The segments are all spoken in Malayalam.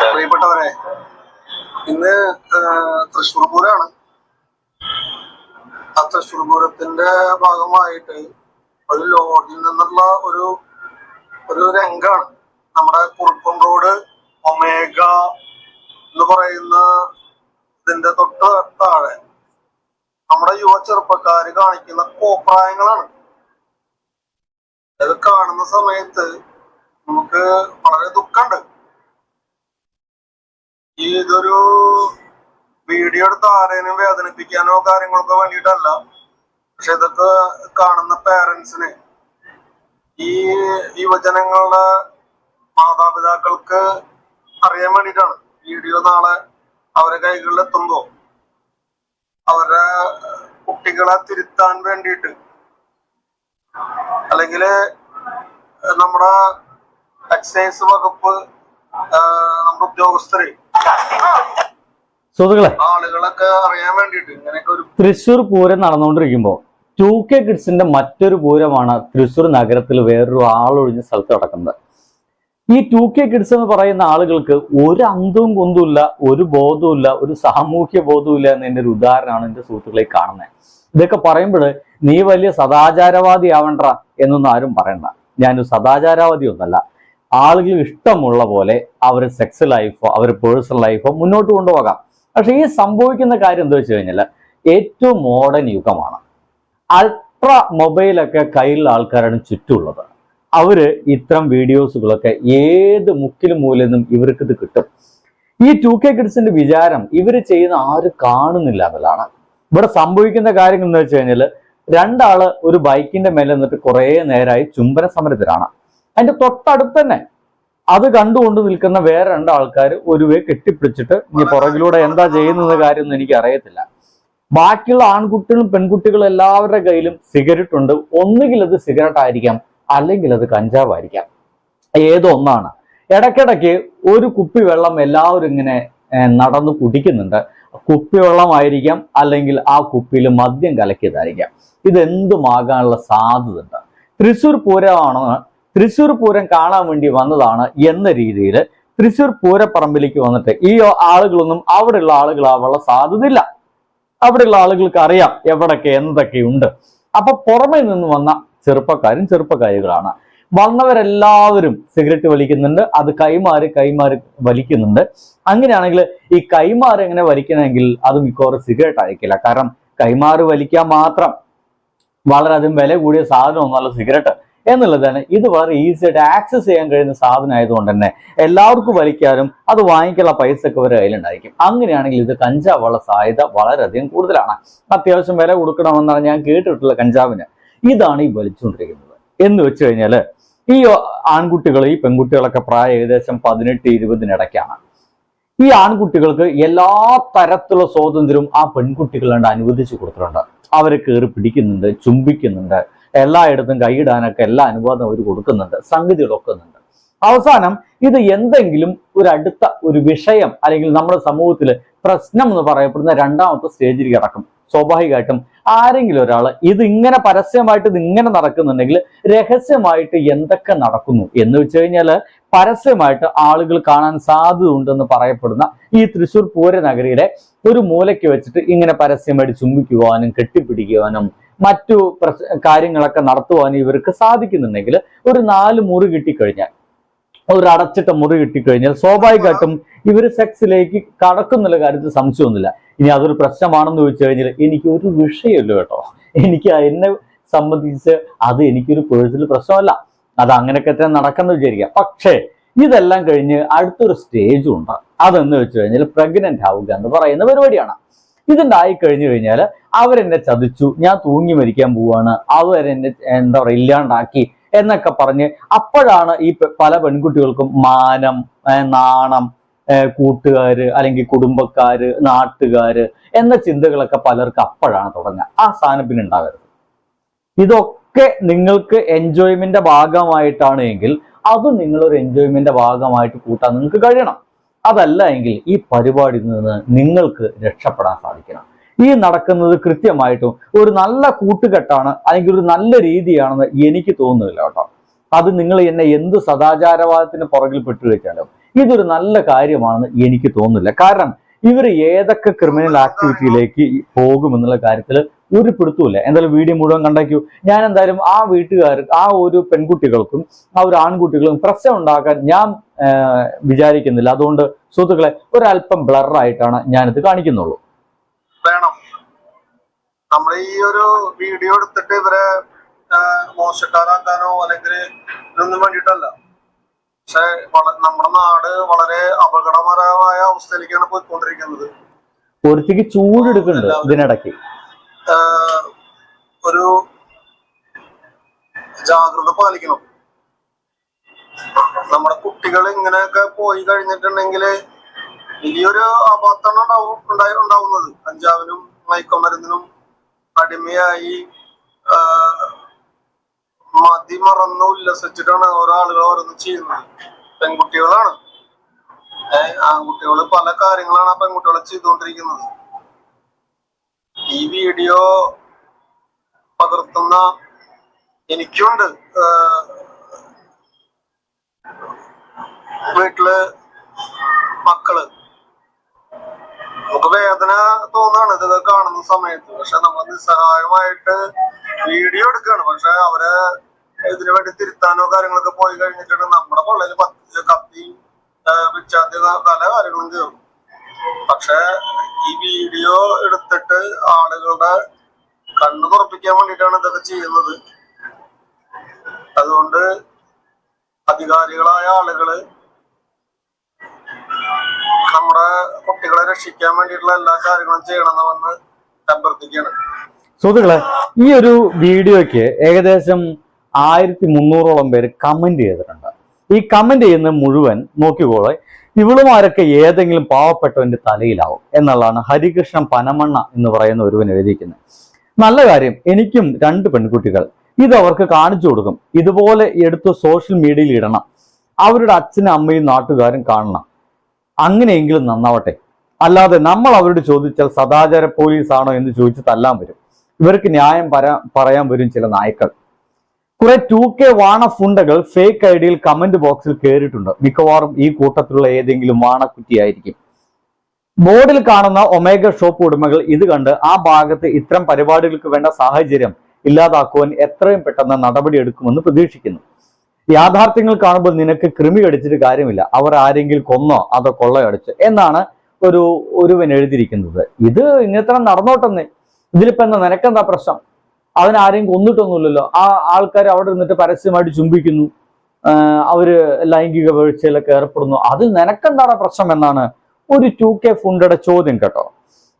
പ്രിയപ്പെട്ടവരെ ഇന്ന് തൃശ്ശൂർ പൂരമാണ് ആ തൃശ്ശൂർ പൂരത്തിന്റെ ഭാഗമായിട്ട് ഒരു ലോഡ്ജിൽ നിന്നുള്ള ഒരു ഒരു രംഗാണ്. നമ്മുടെ കുറുപ്പം റോഡ് ഒമേഗ എന്ന് പറയുന്ന ഇതിന്റെ തൊട്ട് താഴെ നമ്മുടെ യുവ ചെറുപ്പക്കാര് കാണിക്കുന്ന കോപ്രായങ്ങളാണ്. അത് കാണുന്ന സമയത്ത് നമുക്ക് വളരെ ദുഃഖമുണ്ട്. ഇതൊരു വീഡിയോ എടുത്ത് ആരെയും വേദനിപ്പിക്കാനോ കാര്യങ്ങൾക്കോ വേണ്ടിയിട്ടല്ല. പക്ഷെ ഇതൊക്കെ കാണുന്ന പേരൻസിന് ഈ യുവജനങ്ങളുടെ മാതാപിതാക്കൾക്ക് അറിയാൻ വേണ്ടിയിട്ടാണ് വീഡിയോ നാളെ അവരെ കൈകളിൽ എത്തുമ്പോ അവരുടെ കുട്ടികളെ തിരുത്താൻ വേണ്ടിയിട്ട്. അല്ലെങ്കിൽ നമ്മുടെ എക്സൈസ് വകുപ്പ് നമ്മുടെ ഉദ്യോഗസ്ഥര് സുഹൃത്തുക്കളെ തൃശൂർ പൂരം നടന്നുകൊണ്ടിരിക്കുമ്പോൾ ടു കെ കിഡ്സിന്റെ മറ്റൊരു പൂരമാണ് തൃശൂർ നഗരത്തിൽ വേറൊരു ആളൊഴിഞ്ഞ സ്ഥലത്ത് നടക്കുന്നത്. ഈ ടു കെ കിഡ്സ് എന്ന് പറയുന്ന ആളുകൾക്ക് ഒരു അന്തവും കൊന്തുമില്ല ഒരു ബോധവുമില്ല ഒരു സാമൂഹ്യ ബോധവുമില്ല എന്നതിന്റെ ഒരു ഉദാഹരണമാണ് എന്റെ സുഹൃത്തുക്കളെ കാണുന്നത്. ഇതൊക്കെ പറയുമ്പോൾ നീ വലിയ സദാചാരവാദി ആവണ്ട എന്നൊന്നും ആരും പറയണ്ട. ഞാനൊരു സദാചാരവാദി ഒന്നല്ല ആളുകൾ ഇഷ്ടമുള്ള പോലെ അവർ സെക്സ് ലൈഫോ അവർ പേഴ്സണൽ ലൈഫോ മുന്നോട്ട് കൊണ്ടുപോകാം. പക്ഷെ ഈ സംഭവിക്കുന്ന കാര്യം എന്താ വെച്ച് കഴിഞ്ഞാൽ ഏറ്റവും മോഡേൺ യുഗമാണ്. അൾട്രാ മൊബൈലൊക്കെ കയ്യിലുള്ള ആൾക്കാരാണ് ചുറ്റുമുള്ളത്. അവർ ഇത്തരം വീഡിയോസുകളൊക്കെ ഏത് മുക്കിലും മൂലയിൽ നിന്നും ഇവർക്ക് ഇത് കിട്ടും. ഈ ടു കെ കിഡ്സിന്റെ വിചാരം ഇവർ ചെയ്യുന്ന ആരും കാണുന്നില്ല എന്നുള്ളതാണ്. ഇവിടെ സംഭവിക്കുന്ന കാര്യങ്ങൾ എന്ന് വെച്ച് കഴിഞ്ഞാൽ രണ്ടാൾ ഒരു ബൈക്കിന്റെ മേലെ നിന്നിട്ട് കുറേ നേരമായി ചുംബന സമരത്തിലാണ്. അതിന്റെ തൊട്ടടുത്ത് തന്നെ അത് കണ്ടുകൊണ്ട് നിൽക്കുന്ന വേറെ രണ്ട് ആൾക്കാർ ഒരുവെ കെട്ടിപ്പിടിച്ചിട്ട് ഇനി പുറകിലൂടെ എന്താ ചെയ്യുന്നത് കാര്യമൊന്നും എനിക്ക് അറിയത്തില്ല ബാക്കിയുള്ള ആൺകുട്ടികളും പെൺകുട്ടികളും എല്ലാവരുടെ കയ്യിലും സിഗരറ്റ് ഉണ്ട്. ഒന്നുകിൽ അത് സിഗരറ്റ് ആയിരിക്കാം അല്ലെങ്കിൽ അത് കഞ്ചാവായിരിക്കാം ഏതോ ഒന്നാണ്. ഇടയ്ക്കിടയ്ക്ക് ഒരു കുപ്പി വെള്ളം എല്ലാവരും ഇങ്ങനെ നടന്നു കുടിക്കുന്നുണ്ട്. കുപ്പിവെള്ളമായിരിക്കാം അല്ലെങ്കിൽ ആ കുപ്പിയിൽ മദ്യം കലക്കിയതായിരിക്കാം. ഇതെന്തുമാകാനുള്ള സാധ്യതയുണ്ട്. തൃശ്ശൂർ പൂരമാണെന്ന് തൃശ്ശൂർ പൂരം കാണാൻ വേണ്ടി വന്നതാണ് എന്ന രീതിയിൽ തൃശ്ശൂർ പൂരപ്പറമ്പിലേക്ക് വന്നിട്ട് ഈ ആളുകളൊന്നും അവിടെയുള്ള ആളുകളാവാനുള്ള സാധ്യതയില്ല. അവിടെയുള്ള ആളുകൾക്ക് അറിയാം എവിടൊക്കെ എന്തൊക്കെയുണ്ട്. അപ്പൊ പുറമെ നിന്ന് വന്ന ചെറുപ്പക്കാരും ചെറുപ്പക്കാരികളാണ്. വന്നവരെല്ലാവരും സിഗരറ്റ് വലിക്കുന്നുണ്ട് അത് കൈമാറി കൈമാറി വലിക്കുന്നുണ്ട്. അങ്ങനെയാണെങ്കിൽ ഈ കൈമാറി എങ്ങനെ വലിക്കണമെങ്കിൽ അത് മിക്കവാറും സിഗരറ്റ് ആയിരിക്കില്ല. കാരണം കൈമാറി വലിക്കാൻ മാത്രം വളരെയധികം വില കൂടിയ സാധനം ഒന്നല്ല സിഗരറ്റ്. എന്നുള്ളതാണ് ഇത് വളരെ ഈസി ആയിട്ട് ആക്സസ് ചെയ്യാൻ കഴിയുന്ന സാധനം ആയതുകൊണ്ട് തന്നെ എല്ലാവർക്കും വലിക്കാനും അത് വാങ്ങിക്കാനുള്ള പൈസ ഒക്കെ ഒരു കയ്യിലുണ്ടായിരിക്കും. അങ്ങനെയാണെങ്കിൽ ഇത് കഞ്ചാവുള്ള സാധ്യത വളരെയധികം കൂടുതലാണ്. അത്യാവശ്യം വില കൊടുക്കണമെന്നാണ് ഞാൻ കേട്ടിട്ടുള്ള കഞ്ചാവിന്. ഇതാണ് ഈ വലിച്ചുകൊണ്ടിരിക്കുന്നത്. എന്ന് വെച്ച് കഴിഞ്ഞാൽ ഈ ആൺകുട്ടികൾ ഈ പെൺകുട്ടികളൊക്കെ പ്രായം ഏകദേശം പതിനെട്ട് ഇരുപതിനിടയ്ക്കാണ് ഈ ആൺകുട്ടികൾക്ക് എല്ലാ തരത്തിലുള്ള സ്വാതന്ത്ര്യവും ആ പെൺകുട്ടികളുണ്ട് അനുവദിച്ചു കൊടുത്തിട്ടുണ്ട്. അവരെ കയറി പിടിക്കുന്നുണ്ട് ചുംബിക്കുന്നുണ്ട്. എല്ലായിടത്തും കൈയിടാനൊക്കെ എല്ലാ അനുവാദം അവർ കൊടുക്കുന്നുണ്ട് സംഗതി ഉണ്ട് അവസാനം ഇത് എന്തെങ്കിലും ഒരു അടുത്ത ഒരു വിഷയം അല്ലെങ്കിൽ നമ്മുടെ സമൂഹത്തിൽ പ്രശ്നം എന്ന് പറയപ്പെടുന്ന രണ്ടാമത്തെ സ്റ്റേജിൽ കിടക്കും. സ്വാഭാവികമായിട്ടും ആരെങ്കിലും ഒരാൾ ഇത് ഇങ്ങനെ പരസ്യമായിട്ട് ഇത് ഇങ്ങനെ നടക്കുന്നുണ്ടെങ്കിൽ രഹസ്യമായിട്ട് എന്തൊക്കെ നടക്കുന്നു എന്ന് വെച്ച് കഴിഞ്ഞാൽ പരസ്യമായിട്ട് ആളുകൾ കാണാൻ സാധ്യത ഉണ്ടെന്ന് പറയപ്പെടുന്ന ഈ തൃശ്ശൂർ പൂരനഗരിയുടെ ഒരു മൂലയ്ക്ക് വെച്ചിട്ട് ഇങ്ങനെ പരസ്യമായിട്ട് ചുംബിക്കുവാനും കെട്ടിപ്പിടിക്കുവാനും മറ്റു കാര്യങ്ങളൊക്കെ നടത്തുവാനും ഇവർക്ക് സാധിക്കുന്നുണ്ടെങ്കിൽ ഒരു നാല് മുറി കിട്ടിക്കഴിഞ്ഞാൽ ഒരു അടച്ചിട്ട മുറി കിട്ടിക്കഴിഞ്ഞാൽ സ്വാഭാവികമായിട്ടും ഇവർ സെക്സിലേക്ക് കടക്കുന്നുള്ള കാര്യത്തിൽ സംശയമൊന്നുമില്ല. ഇനി അതൊരു പ്രശ്നമാണെന്ന് ചോദിച്ചു കഴിഞ്ഞാൽ എനിക്ക് ഒരു വിഷയമില്ല കേട്ടോ. എനിക്ക് എന്നെ സംബന്ധിച്ച് അത് എനിക്കൊരു പേഴ്സണൽ പ്രശ്നമല്ല. അത് അങ്ങനെയൊക്കെ തന്നെ നടക്കുന്ന വിചാരിക്കാം പക്ഷേ ഇതെല്ലാം കഴിഞ്ഞ് അടുത്തൊരു സ്റ്റേജും ഉണ്ട്. അതെന്ന് വെച്ച് കഴിഞ്ഞാൽ പ്രഗ്നന്റ് ആവുക എന്ന് പറയുന്ന പരിപാടിയാണ്. ഇതുണ്ടായി കഴിഞ്ഞു കഴിഞ്ഞാൽ അവരെന്നെ ചതിച്ചു ഞാൻ തൂങ്ങി മരിക്കാൻ പോവാണ് അവരെന്നെ എന്താ പറയുക ഇല്ലാണ്ടാക്കി എന്നൊക്കെ പറഞ്ഞ് അപ്പോഴാണ് ഈ പല പെൺകുട്ടികൾക്കും മാനം നാണം കൂട്ടുകാര് അല്ലെങ്കിൽ കുടുംബക്കാര് നാട്ടുകാര് എന്ന ചിന്തകളൊക്കെ പലർക്കും അപ്പോഴാണ് തുടങ്ങുക. ആ സാധനം പിന്നെ ഉണ്ടാകരുത്. ഇതൊക്കെ നിങ്ങൾക്ക് എൻജോയ്മെന്റ് ഭാഗമായിട്ടാണ് എങ്കിൽ അത് നിങ്ങളൊരു എൻജോയ്മെന്റ് ഭാഗമായിട്ട് കൂട്ടാൻ നിങ്ങൾക്ക് കഴിയണം. അതല്ല എങ്കിൽ ഈ പരിപാടിയിൽ നിന്ന് നിങ്ങൾക്ക് രക്ഷപ്പെടാൻ സാധിക്കണം. ഈ നടക്കുന്നത് കൃത്യമായിട്ടും ഒരു നല്ല കൂട്ടുകെട്ടാണ് അല്ലെങ്കിൽ ഒരു നല്ല രീതിയാണെന്ന് എനിക്ക് തോന്നുന്നില്ല കേട്ടോ. അത് നിങ്ങൾ എന്നെ എന്ത് സദാചാരവാദത്തിന് പുറകിൽ പെട്ടു വെച്ചാലും ഇതൊരു നല്ല കാര്യമാണെന്ന് എനിക്ക് തോന്നുന്നില്ല. കാരണം ഇവർ ഏതൊക്കെ ക്രിമിനൽ ആക്ടിവിറ്റിയിലേക്ക് പോകുമെന്നുള്ള കാര്യത്തിൽ ഒരു പിടുത്തമില്ല എന്തായാലും വീഡിയോ മുഴുവൻ കണ്ടാക്കൂ. ഞാൻ എന്തായാലും ആ വീട്ടുകാർ ആ ഒരു പെൺകുട്ടികൾക്കും ആ ഒരു ആൺകുട്ടികൾക്കും പ്രശ്നം ഉണ്ടാക്കാൻ ഞാൻ വിചാരിക്കുന്നില്ല. അതുകൊണ്ട് സുഹൃത്തുക്കളെ ഒരല്പം ബ്ലറായിട്ടാണ് ഞാനിത് കാണിക്കുന്നുള്ളൂ. വേണം. നമ്മൾ ഈ ഒരു വീഡിയോ എടുത്തിട്ട് ഇവരെ മോശക്കാരാക്കാനോ അല്ലെങ്കിൽ ഇതിനൊന്നും വേണ്ടിയിട്ടല്ല. പക്ഷെ നമ്മുടെ നാട് വളരെ അപകടകരമായ അവസ്ഥയിലേക്കാണ് പോയിക്കൊണ്ടിരിക്കുന്നത്. ഒരുത്തിക്ക് ചൂടെടുക്കുന്നുണ്ട് ഇതിനിടയ്ക്ക്. ഒരു ജാഗ്രത പാലിക്കണം. നമ്മുടെ കുട്ടികൾ ഇങ്ങനെയൊക്കെ പോയി കഴിഞ്ഞിട്ടുണ്ടെങ്കിൽ വലിയൊരു അബദ്ധമാണ് ഉണ്ടാവും ഉണ്ടായി ഉണ്ടാവുന്നത്. കഞ്ചാവിനും മയക്കുമരുന്നിനും അടിമയായി ആ, സച്ചിട്ടാണ് ആളുകൾ ഓരോന്ന് ചെയ്യുന്നത്. പെൺകുട്ടികളാണ്. ഏഹ് ആൺകുട്ടികൾ പല കാര്യങ്ങളാണ് ആ പെൺകുട്ടികൾ ചെയ്തുകൊണ്ടിരിക്കുന്നത്. ഈ വീഡിയോ പകർത്തുന്ന എനിക്കുണ്ട്. വീട്ടിൽ മക്കൾ. നമുക്ക് വേദന തോന്നാണ് ഇതൊക്കെ കാണുന്ന സമയത്ത്. പക്ഷെ നമ്മൾ നിസ്സഹായമായിട്ട് വീഡിയോ എടുക്കുകയാണ് പക്ഷെ അവരെ ഇതിനു വേണ്ടി തിരുത്താനോ കാര്യങ്ങളൊക്കെ പോയി കഴിഞ്ഞിട്ടുണ്ട്. നമ്മുടെ പള്ളിയിൽ പത്ത് കത്തി പിച്ചാത്തി പല കാര്യങ്ങളും കയറും പക്ഷെ ഈ വീഡിയോ എടുത്തിട്ട് ആളുകളുടെ കണ്ണു തുറപ്പിക്കാൻ വേണ്ടിയിട്ടാണ് ഇതൊക്കെ ചെയ്യുന്നത്. അതുകൊണ്ട് അധികാരികളായ ആളുകൾ നമ്മുടെ കുട്ടികളെ രക്ഷിക്കാൻ വേണ്ടിയിട്ടുള്ള എല്ലാ കാര്യങ്ങളും ചെയ്യണമെന്ന് അഭ്യർത്ഥിക്കുകയാണ്. സുഹൃത്തുക്കളെ ഈ ഒരു വീഡിയോയ്ക്ക് ഏകദേശം ആയിരത്തി മുന്നൂറോളം പേര് കമന്റ് ചെയ്തിട്ടുണ്ട്. ഈ കമന്റ് ചെയ്യുന്ന മുഴുവൻ നോക്കിക്കോളെ ഇവളുമാരൊക്കെ ഏതെങ്കിലും പാവപ്പെട്ടവന്റെ തലയിലാവും എന്നുള്ളതാണ് ഹരികൃഷ്ണൻ പനമണ്ണ എന്ന് പറയുന്ന ഒരുവൻ എഴുതിയിരിക്കുന്നത്. നല്ല കാര്യം എനിക്കും രണ്ട് പെൺകുട്ടികൾ. ഇത് അവർക്ക് കാണിച്ചു കൊടുക്കും. ഇതുപോലെ എടുത്ത് സോഷ്യൽ മീഡിയയിൽ ഇടണം. അവരുടെ അച്ഛനും അമ്മയും നാട്ടുകാരും കാണണം. അങ്ങനെയെങ്കിലും നന്നാവട്ടെ. അല്ലാതെ നമ്മൾ അവരോട് ചോദിച്ചാൽ സദാചാര പോലീസാണോ എന്ന് ചോദിച്ച് തല്ലാൻ വരും. ഇവർക്ക് ന്യായം പറയാ പറയാൻ വരും ചില നായ്ക്കൾ. കുറെ ടു കെ വാണഫുണ്ടകൾ ഫേക്ക് ഐ ഡിയിൽ കമന്റ് ബോക്സിൽ കയറിയിട്ടുണ്ട് മിക്കവാറും ഈ കൂട്ടത്തിലുള്ള ഏതെങ്കിലും വാണക്കുറ്റിയായിരിക്കും. ബോർഡിൽ കാണുന്ന ഒമേഗ ഷോപ്പ് ഉടമകൾ ഇത് കണ്ട് ആ ഭാഗത്ത് ഇത്തരം പരിപാടികൾക്ക് വേണ്ട സാഹചര്യം ഇല്ലാതാക്കുവാൻ എത്രയും പെട്ടെന്ന് നടപടി എടുക്കുമെന്ന് പ്രതീക്ഷിക്കുന്നു. യാഥാർത്ഥ്യങ്ങൾ കാണുമ്പോൾ നിനക്ക് കൃമി അടിച്ചിട്ട് കാര്യമില്ല. അവർ ആരെങ്കിലും കൊന്നോ അതോ കൊള്ളയടിച്ചു എന്നാണ് ഒരു ഒരുവൻ എഴുതിയിരിക്കുന്നത്. ഇത് ഇങ്ങനത്തെ നടന്നോട്ടെന്ന്. ഇതിലിപ്പോ എന്താ നിനക്കെന്താ പ്രശ്നം? അതിനാരെയും കൊന്നിട്ടൊന്നുമില്ലല്ലോ. ആ ആൾക്കാർ അവിടെ നിന്നിട്ട് പരസ്യമായിട്ട് ചുംബിക്കുന്നു. അവർ ലൈംഗിക വീഴ്ചയിലൊക്കെ ഏർപ്പെടുന്നു. അതിൽ നിനക്കെന്താണ് പ്രശ്നം എന്നാണ് ഒരു ടു കെ ഫുണ്ടയുടെ ചോദ്യം കേട്ടോ.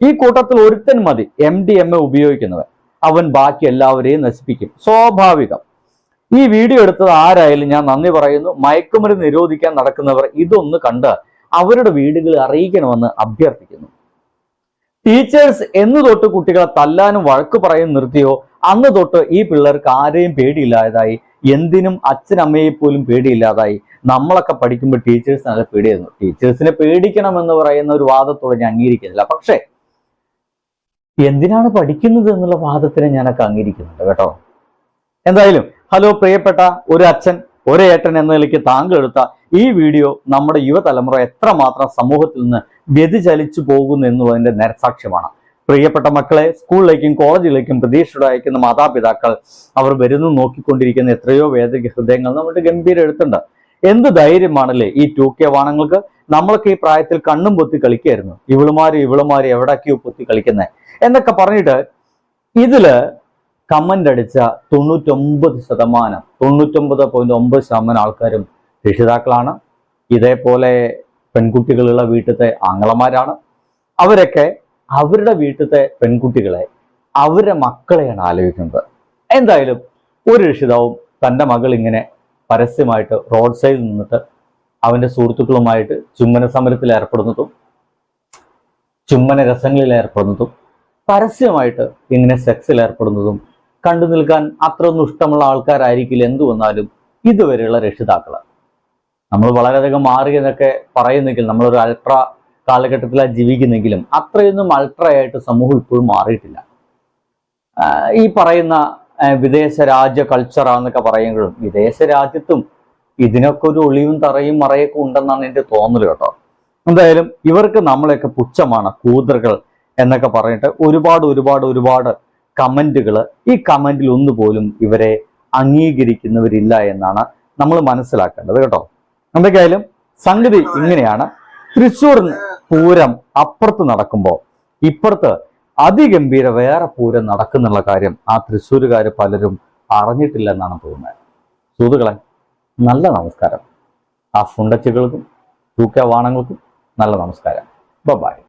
ഈ കൂട്ടത്തിൽ ഒരുത്തൻ മതി എം ഡി എം എ ഉപയോഗിക്കുന്നവൻ. അവൻ ബാക്കി എല്ലാവരെയും നശിപ്പിക്കും. സ്വാഭാവികം. ഈ വീഡിയോ എടുത്തത് ആരായാലും ഞാൻ നന്ദി പറയുന്നു. മയക്കുമരുന്ന് നിരോധിക്കാൻ നടക്കുന്നവർ ഇതൊന്ന് കണ്ട് അവരുടെ വീടുകളിൽ അറിയിക്കണമെന്ന് അഭ്യർത്ഥിക്കുന്നു. ടീച്ചേഴ്സ് എന്ന് തൊട്ട് കുട്ടികളെ തല്ലാനും വഴക്ക് പറയാൻ നിർത്തിയോ? അന്ന് തൊട്ട് ഈ പിള്ളേർക്ക് ആരെയും പേടിയില്ലാതായി. എന്തിനും അച്ഛനമ്മയെ പോലും പേടിയില്ലാതായി. നമ്മളൊക്കെ പഠിക്കുമ്പോൾ ടീച്ചേഴ്സ് നല്ല പേടിയായിരുന്നു. ടീച്ചേഴ്സിനെ പേടിക്കണം എന്ന് പറയുന്ന ഒരു വാദത്തോടെ ഞാൻ അംഗീകരിക്കുന്നില്ല. പക്ഷേ എന്തിനാണ് പഠിക്കുന്നത് എന്നുള്ള വാദത്തിനെ ഞാനൊക്കെ അംഗീകരിക്കുന്നുണ്ട് കേട്ടോ. എന്തായാലും ഹലോ പ്രിയപ്പെട്ട ഒരു അച്ഛൻ ഒരു ഏട്ടൻ എന്ന നിലയ്ക്ക് താങ്കൾ എടുത്ത ഈ വീഡിയോ നമ്മുടെ യുവതലമുറ എത്രമാത്രം സമൂഹത്തിൽ നിന്ന് വ്യതിചലിച്ചു പോകുന്നു എന്നുള്ളതിന്റെ നേരസാക്ഷ്യമാണ് പ്രിയപ്പെട്ട മക്കളെ സ്കൂളിലേക്കും കോളേജിലേക്കും പ്രതീക്ഷയോടെ അയക്കുന്ന മാതാപിതാക്കൾ അവർ വരുന്നു നോക്കിക്കൊണ്ടിരിക്കുന്ന എത്രയോ വേദിക ഹൃദയങ്ങൾ നമ്മുടെ ഗംഭീര എടുത്തുണ്ട് എന്ത് ധൈര്യമാണല്ലേ ഈ ടു കെ വാണങ്ങൾക്ക്? നമ്മളൊക്കെ ഈ പ്രായത്തിൽ കണ്ണും പൊത്തി കളിക്കായിരുന്നു. ഇവളുമാര് ഇവളുമാര് എവിടൊക്കെയോ പൊത്തി കളിക്കുന്നത് എന്നൊക്കെ പറഞ്ഞിട്ട് ഇതിൽ കമന്റ് അടിച്ച തൊണ്ണൂറ്റൊമ്പത് ശതമാനം തൊണ്ണൂറ്റൊമ്പത് പോയിന്റ് ഒമ്പത് ശതമാനം ആൾക്കാരും രക്ഷിതാക്കളാണ്. ഇതേപോലെ പെൺകുട്ടികളുള്ള വീട്ടിലത്തെ ആങ്ങളമാരാണ്. അവരൊക്കെ അവരുടെ വീട്ടിലത്തെ പെൺകുട്ടികളെ അവരുടെ മക്കളെയാണ് ആലോചിക്കുന്നത്. എന്തായാലും ഒരു രക്ഷിതാവും തന്റെ മകൾ ഇങ്ങനെ പരസ്യമായിട്ട് റോഡ് സൈഡിൽ നിന്നിട്ട് അവന്റെ സുഹൃത്തുക്കളുമായിട്ട് ചുമ്മന സമരത്തിൽ ഏർപ്പെടുന്നതും ചുമ്മന രസങ്ങളിൽ ഏർപ്പെടുന്നതും പരസ്യമായിട്ട് ഇങ്ങനെ സെക്സിൽ ഏർപ്പെടുന്നതും കണ്ടു നിൽക്കാൻ അത്രയൊന്നും ഇഷ്ടമുള്ള ആൾക്കാരായിരിക്കില്ല എന്തു വന്നാലും ഇതുവരെയുള്ള രക്ഷിതാക്കൾ നമ്മൾ വളരെയധികം മാറി എന്നൊക്കെ പറയുന്നെങ്കിൽ നമ്മളൊരു അൾട്ര കാലഘട്ടത്തിലാണ് ജീവിക്കുന്നെങ്കിലും അത്രയൊന്നും അൾട്ര ആയിട്ട് സമൂഹം ഇപ്പോഴും മാറിയിട്ടില്ല. ഈ പറയുന്ന വിദേശ രാജ്യ കൾച്ചറാന്നൊക്കെ പറയുമ്പോഴും വിദേശ രാജ്യത്തും ഇതിനൊക്കെ ഒരു ഒളിയും തറയും മറയൊക്കെ ഉണ്ടെന്നാണ് എന്റെ തോന്നൽ കേട്ടോ. എന്തായാലും ഇവർക്ക് നമ്മളെയൊക്കെ പുച്ഛമാണ് കൂതറുകൾ എന്നൊക്കെ പറഞ്ഞിട്ട് ഒരുപാട് ഒരുപാട് ഒരുപാട് കമന്റുകൾ. ഈ കമന്റിൽ ഒന്നുപോലും ഇവരെ അംഗീകരിക്കുന്നവരില്ല എന്നാണ് നമ്മൾ മനസ്സിലാക്കേണ്ടത് കേട്ടോ. എന്തൊക്കെയായാലും സംഗതി ഇങ്ങനെയാണ്. തൃശ്ശൂർ പൂരം അപ്പുറത്ത് നടക്കുമ്പോൾ ഇപ്പുറത്ത് അതിഗംഭീര വേറെ പൂരം നടക്കുന്നുള്ള കാര്യം ആ തൃശ്ശൂരുകാർ പലരും അറിഞ്ഞിട്ടില്ല എന്നാണ് തോന്നുന്നത്. സുഹൃത്തുക്കളെ നല്ല നമസ്കാരം. ആ ഫുണ്ടച്ചുകൾക്കും തൂക്കവാണങ്ങൾക്കും നല്ല നമസ്കാരം. ബൈ